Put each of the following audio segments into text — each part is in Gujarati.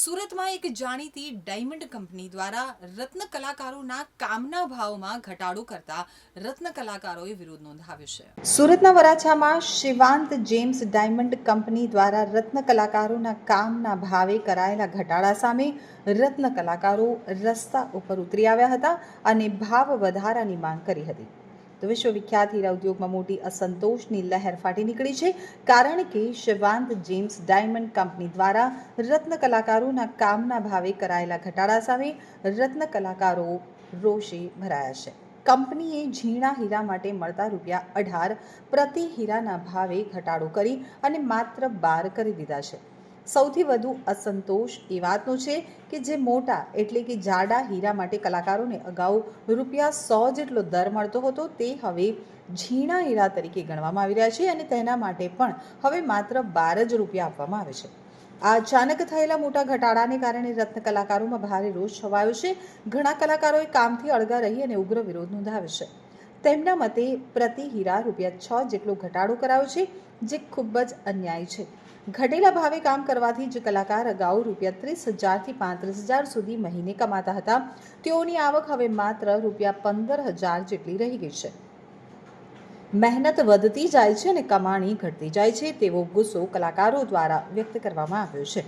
સુરતમાં એક જાણીતી ડાયમંડ કંપની દ્વારા રત્ન કલાકારોના કામના ભાવમાં ઘટાડો કરતા રત્ન કલાકારોએ વિરોધ નોંધાવ્યો છે. સુરતના વરાછામાં શિવાંત જેમ્સ ડાયમંડ કંપની દ્વારા રત્ન કલાકારોના કામના ભાવે કરાયેલા ઘટાડા સામે રત્ન કલાકારો રસ્તા ઉપર ઉતરી આવ્યા હતા અને ભાવ વધારાની માંગ કરી હતી. તો વિશ્વવિખ્યાત હીરા ઉદ્યોગમાં મોટી અસંતોષની લહેર ફાટી નીકળી છે, કારણ કે શિવાંત જેમ્સ ડાયમંડ કંપની દ્વારા રત્ન કલાકારોના કામના ભાવે કરાયેલા ઘટાડા સામે રત્ન કલાકારો રોષે ભરાયા છે. કંપનીએ ઝીણા હીરા માટે મળતા રૂપિયા અઢાર પ્રતિ હીરાના ભાવે ઘટાડો કરી અને માત્ર બાર કરી દીધા છે. સૌથી વધુ અસંતોષ એ વાતનો છે કે જે મોટા એટલે કે જાડા હીરા માટે કલાકારોને અગાઉ રૂપિયા સો જેટલો દર મળતો હતો તે હવે ઝીણા હીરા તરીકે ગણવામાં આવી રહ્યા છે અને તેના માટે પણ હવે માત્ર બાર જ રૂપિયા આપવામાં આવે છે. આ અચાનક થયેલા મોટા ઘટાડાને કારણે રત્ન કલાકારોમાં ભારે રોષ છવાયો છે. ઘણા કલાકારોએ કામથી અળગા રહી અને ઉગ્ર વિરોધ નોંધાવ્યો છે. તેમના મતે પ્રતિ હીરા રૂપિયા છ જેટલો ઘટાડો કરાયો છે, જે ખૂબ જ અન્યાય છે. ઘટેલા ભાવે કામ કરવાથી જે કલાકાર અગાઉ રૂપિયા ત્રીસ હજારથી પાંત્રીસ હજાર સુધી મહિને કમાતા હતા. તેઓની આવક હવે માત્ર રૂપિયા પંદર હજાર જેટલી રહી ગઈ છે. મહેનત વધતી જાય છે અને કમાણી ઘટતી જાય છે તેવો ગુસ્સો કલાકારો દ્વારા વ્યક્ત કરવામાં આવ્યો છે.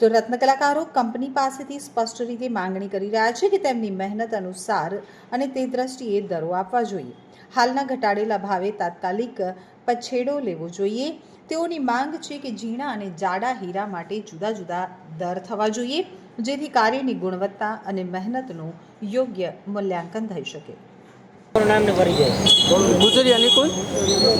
તો રત્ન કલાકારો કંપની પાસેથી સ્પષ્ટ રીતે માંગણી કરી રહ્યા છે કે તેમની મહેનત અનુસાર અને તે દ્રષ્ટિએ દરો આપવા જોઈએ. હાલના ઘટાડેલા ભાવે તાત્કાલિક પછેડો લેવો જોઈએ. તેઓની માંગ છે કે ઝીણા અને જાડા હીરા માટે જુદા જુદા દર થવા જોઈએ જેથી કાર્યની ગુણવત્તા અને મહેનતનું યોગ્ય મૂલ્યાંકન થઈ શકે. ગુજરિયા નિકુંજ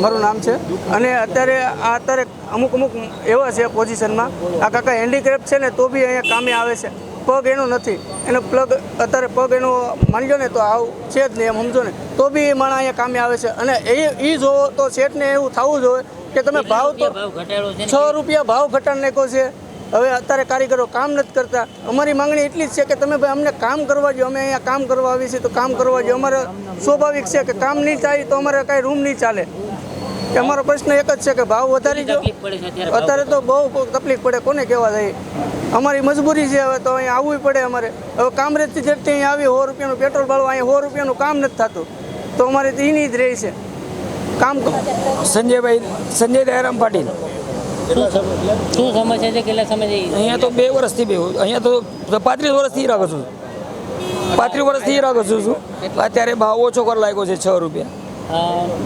મારું નામ છે. અને અત્યારે આ અત્યારે અમુક અમુક એવા છે પોઝિશનમાં આ કાકા હેન્ડીક્રાફ્ટ છે ને તો બી અહીંયા કામે આવે છે. પગ એનો નથી. એનો પ્લગ અત્યારે પગ એનો માનજો ને તો આવું છે જ નહીં એમ સમજો ને? તો બી એ માણસ અહીંયા કામે આવે છે. અને એ એ જોવો તો શેઠને એવું થવું જોઈએ કે તમે ભાવ તો છે રૂપિયા ભાવ ઘટાડ નાખ્યો છે. હવે અત્યારે કારીગરો કામ નથી કરતા. અમારી માંગણી એટલી જ છે કે તમે ભાઈ અમને કામ કરવા જો અમે અહીંયા કામ કરવા આવીએ છીએ તો કામ કરવા જો અમારે સ્વાભાવિક છે કે કામ નહીં થાય તો અમારે કાંઈ રૂમ નહીં ચાલે. અમારો પ્રશ્ન એક જ છે કે ભાવ વધારી છે અત્યારે તો બહુ તકલીફ પડે કોને કહેવા જાય અમારી મજબૂરી છે હવે તો અહીંયા આવવું પડે અમારે. હવે કામરેજથી જેટલી અહીંયા આવી સો રૂપિયાનું પેટ્રોલ ભાડું અહીંયા સો રૂપિયાનું કામ નથી થતું. તો અમારે તો એની જ રહી છે. કામ સંજયભાઈ સંજય દયારામ પાટીલ. શું સમસ્યા છે? કેટલા સમય અહીંયા તો બે વર્ષથી બે અહીંયા તો પાંત્રીસ વર્ષથી રાખું છું. પાંત્રીસ વર્ષથી રાખું છું છું અત્યારે ભાવ ઓછો કરવા લાગ્યો છે છ રૂપિયા.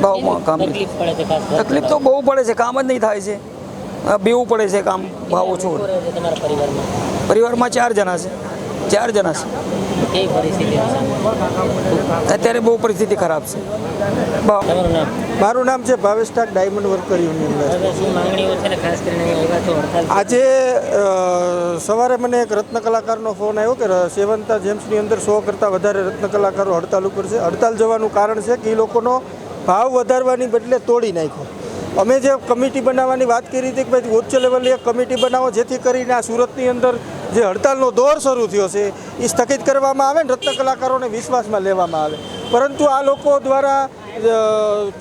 ભાવમાં કામ તકલીફ તો બહુ પડે છે કામ જ નહીં થાય છે. બેવું પડે છે કામ ભાવ ઓછો પરિવારમાં ચાર જણા છે ચાર જણા છે. કેવી પરિસ્થિતિ અત્યારે બહુ પરિસ્થિતિ ખરાબ છે. મારું નામ છે Bhavesh Tak diamond worker union આજે સવારે મને એક રત્ન કલાકારનો ફોન આવ્યો કે સેવંતા જેમ્સની અંદર સો કરતાં વધારે રત્ન કલાકારો હડતાલ ઉપર છે. હડતાલ જવાનું કારણ છે કે એ લોકોનો ભાવ વધારવાની બદલે તોડી નાખ્યો. અમે જે કમિટી બનાવવાની વાત કરી હતી કે ભાઈ ઉચ્ચ લેવલે એક કમિટી બનાવો જેથી કરીને આ સુરતની અંદર જે હડતાલનો દોર શરૂ થયો છે, એ સ્થગિત કરવામાં આવે ને રત્ન કલાકારોને વિશ્વાસમાં લેવામાં આવે. પરંતુ આ લોકો દ્વારા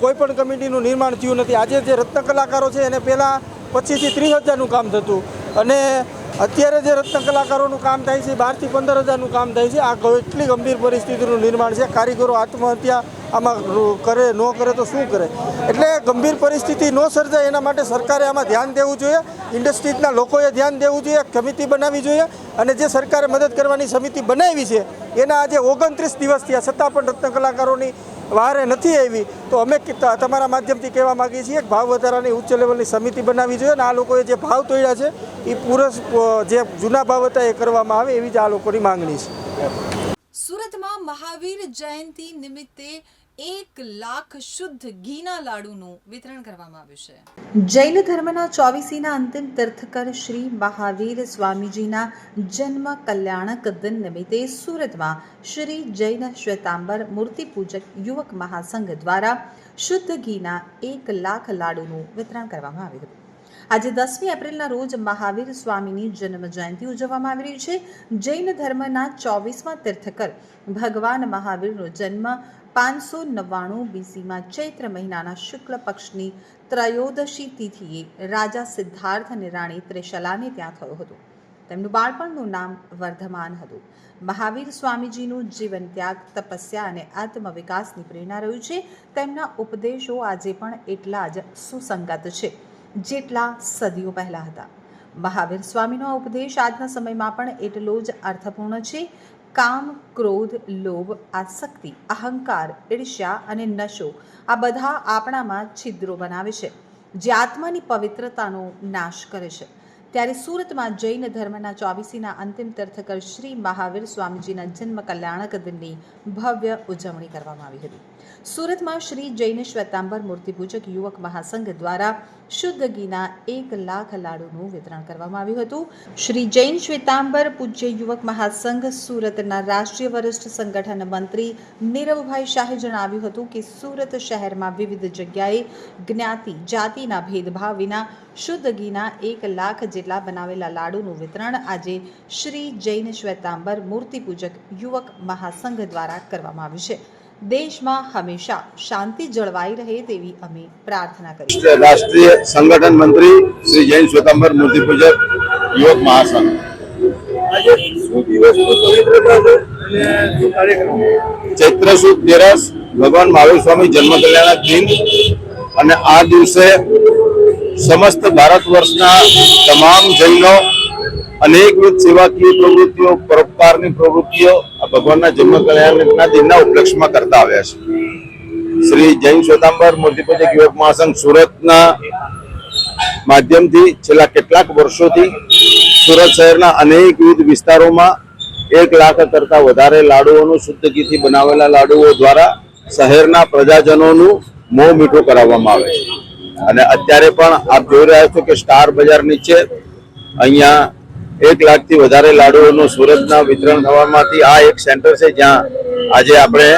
કોઈપણ કોઈ પણ કમિટીનું નિર્માણ થયું નથી. આજે જે રત્ન કલાકારો છે, એને પહેલાં પચીસથી ત્રીસ હજારનું કામ થતું. અને અત્યારે જે રત્ન કલાકારોનું કામ થાય છે, બારથી પંદર હજારનું કામ થાય છે, આ કેટલી ગંભીર પરિસ્થિતિનું નિર્માણ છે. કારીગરો આત્મહત્યા આમાં કરે, ન કરે તો શું કરે? એટલે ગંભીર પરિસ્થિતિ ન સર્જાય એના માટે સરકારે આમાં ધ્યાન દેવું જોઈએ. ઇન્ડસ્ટ્રીઝના લોકોએ ધ્યાન દેવું જોઈએ સમિતિ બનાવવી જોઈએ અને જે સરકારે મદદ કરવાની સમિતિ બનાવી છે, એના આજે ઓગણત્રીસ દિવસ થયા. છતાં પણ રત્ન કલાકારોની વારે નથી આવી. તો અમે તમારા માધ્યમથી કહેવા માગીએ છીએ કે ભાવ વધારાની ઉચ્ચ લેવલની સમિતિ બનાવવી જોઈએ અને આ લોકોએ જે ભાવ તોડ્યા છે એ પૂરસ જે જૂના ભાવ હતા એ કરવામાં આવે એવી જ આ લોકોની માંગણી છે. સુરતમાં મહાવીર જયંતિ નિમિત્તે એક લાખ શુદ્ધ ઘીના લાડુનું વિતરણ કરવામાં આવ્યું છે. જૈન ધર્મના ચોવીસીના અંતિમ તીર્થકર શ્રી મહાવીર સ્વામીજીના જન્મ કલ્યાણક દિન નિમિત્તે સુરતમાં શ્રી જૈન શ્વેતાંબર મૂર્તિ પૂજક યુવક મહાસંઘ દ્વારા શુદ્ધ ઘીના એક લાખ લાડુનું વિતરણ કરવામાં આવ્યું હતું. આજે દસમી એપ્રિલના રોજ મહાવીર સ્વામીની જન્મ જયંતિ ઉજવવામાં આવી રહી છે. જૈન ધર્મના ચોવીસમાં તીર્થકર ભગવાન મહાવીરનો જન્મ પાંચસો નવ્વાણું બીસીમાં ચૈત્ર મહિનાના શુક્લ પક્ષની ત્રયોદશી તિથિએ રાજા સિદ્ધાર્થ અને રાણી ત્રિશલાને ત્યાં થયો હતો. તેમનું બાળપણનું નામ વર્ધમાન હતું. મહાવીર સ્વામીજીનું જીવન ત્યાગ, તપસ્યા અને આત્મવિકાસની પ્રેરણા રહ્યું છે. તેમના ઉપદેશો આજે પણ એટલા જ સુસંગત છે, જેટલા સદીઓ પહેલા હતા. મહાવીર સ્વામીનો ઉપદેશ આજના સમયમાં પણ એટલો જ અર્થપૂર્ણ છે. કામ, ક્રોધ, લોભ, આસક્તિ, અહંકાર, ઈર્ષ્યા અને નશો આ બધા આપણામાં છિદ્રો બનાવે છે. જે આત્માની પવિત્રતાનો નાશ કરે છે. ત્યારે સુરતમાં જૈન ધર્મના ચોવીસીના અંતિમ તીર્થકર શ્રી મહાવીર સ્વામીજીના જન્મ કલ્યાણક દિનની ભવ્ય ઉજવણી કરવામાં આવી હતી. સુરતમાં શ્રી જૈન શ્વેતાંબર મૂર્તિપૂજક યુવક મહાસંઘ દ્વારા શુદ્ધ ઘીના એક લાખ લાડુનું વિતરણ કરવામાં આવ્યું હતું. શ્રી જૈન શ્વેતાંબર પૂજ્ય યુવક મહાસંઘ સુરતના રાષ્ટ્રીય વરિષ્ઠ સંગઠન મંત્રી નીરવભાઈ શાહે જણાવ્યું હતું કે સુરત શહેરમાં વિવિધ જગ્યાએ જ્ઞાતિ, જાતિના ભેદભાવ વિના શુદ્ધ ઘીના એક લાખ જેટલા બનાવેલા લાડુનું વિતરણ આજે શ્રી જૈન શ્વેતાંબર મૂર્તિપૂજક યુવક મહાસંઘ દ્વારા કરવામાં આવ્યું છે. દેશમાં હંમેશા શાંતિ જળવાઈ રહે તેવી અમે પ્રાર્થના કરી રાષ્ટ્રીય સંગઠન મંત્રી શ્રી જૈન શ્વેતાંબર મૂર્તિ પૂજક યુવક મહાસંઘ. ચૈત્ર સુદ તેરસ ભગવાન મહાવીર સ્વામી જન્મ કલ્યાણક દિન. અને આ દિવસે સમસ્ત ભારત વર્ષના તમામ જૈનો, અનેકવિધ સેવાકીય પ્રવૃત્તિઓ, પરોપકારની પ્રવૃત્તિઓ આ ભગવાનના જન્મ કલ્યાણના દિનના ઉપલક્ષમાં કરતા આવ્યા છે. શ્રી જૈન શ્વેતાંબર મૂર્તિપૂજક યુવક મહાસંઘ સુરતના માધ્યમથી છેલ્લા કેટલાક વર્ષોથી સુરત શહેરના અનેકવિધ વિસ્તારોમાં એક લાખ કરતાં વધારે લાડુઓનું શુદ્ધ ઘીથી બનાવેલા લાડુઓ દ્વારા શહેરના પ્રજાજનોનું મોં મીઠું કરાવવામાં આવે છે. અને અત્યારે પણ આપ જોઈ રહ્યા છો કે સ્ટાર બજાર નીચે અહીંયા એક લાખથી વધારે લાડુઓનું સુરતના વિતરણ થવામાંથી આ એક સેન્ટર છે જ્યાં આજે આપણે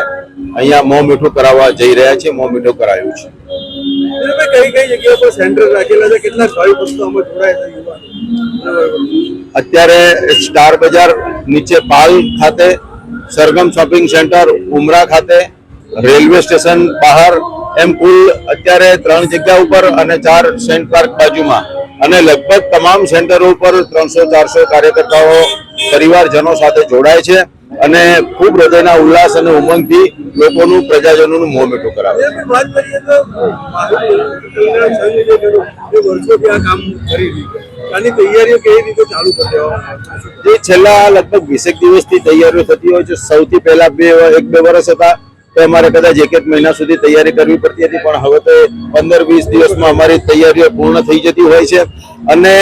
અહીંયા મોં મીઠું કરાવવા જઈ રહ્યા છીએ મોં મીઠું કરાયું છે. અત્યારે સ્ટાર બજાર નીચે પાલ ખાતે સરગમ શોપિંગ સેન્ટર ઉમરા ખાતે રેલવે સ્ટેશન બહાર એમ કુલ અત્યારે ત્રણ જગ્યા ઉપર અને ચાર સેન્ટ પાર્ક બાજુમાં. અને લગભગ તમામ સેન્ટરો ઉપર ત્રણસો ચારસો કાર્યકર્તાઓ પરિવારજનો સાથે જોડાય છે અને ખૂબ હૃદયના ઉલ્લાસ અને ઉમંગથી લોકોનું પ્રજાજનોનું મોં મીઠું કરાવે જે છેલ્લા લગભગ વીસેક દિવસથી તૈયારીઓ થતી હોય છે. સૌથી પહેલા બે એક બે વર્ષ હતા. તો અમારે કદાચ એક એક મહિના સુધી તૈયારી કરવી પડતી હતી, પણ હવે તો પંદર વીસ દિવસમાં અમારી તૈયારીઓ પૂર્ણ થઈ જતી હોય છે. અને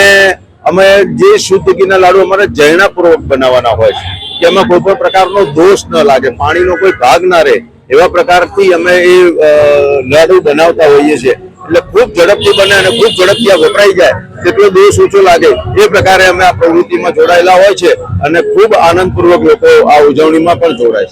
અમે જે શુદ્ધ ઘીના લાડુ અમારે જૈણાપૂર્વક બનાવવાના હોય છે, કે એમાં કોઈ પણ પ્રકારનો દોષ ન લાગે, પાણીનો કોઈ ભાગ ના રહે, એવા પ્રકારથી અમે એ લાડુ બનાવતા હોઈએ છીએ. એટલે ખૂબ ઝડપથી બને અને ખૂબ ઝડપથી આ વપરાઈ જાય તેટલો દોષ ઓછો લાગે, એ પ્રકારે અમે આ પ્રવૃત્તિમાં જોડાયેલા હોય છે અને ખૂબ આનંદપૂર્વક લોકો આ ઉજવણીમાં પણ જોડાય છે.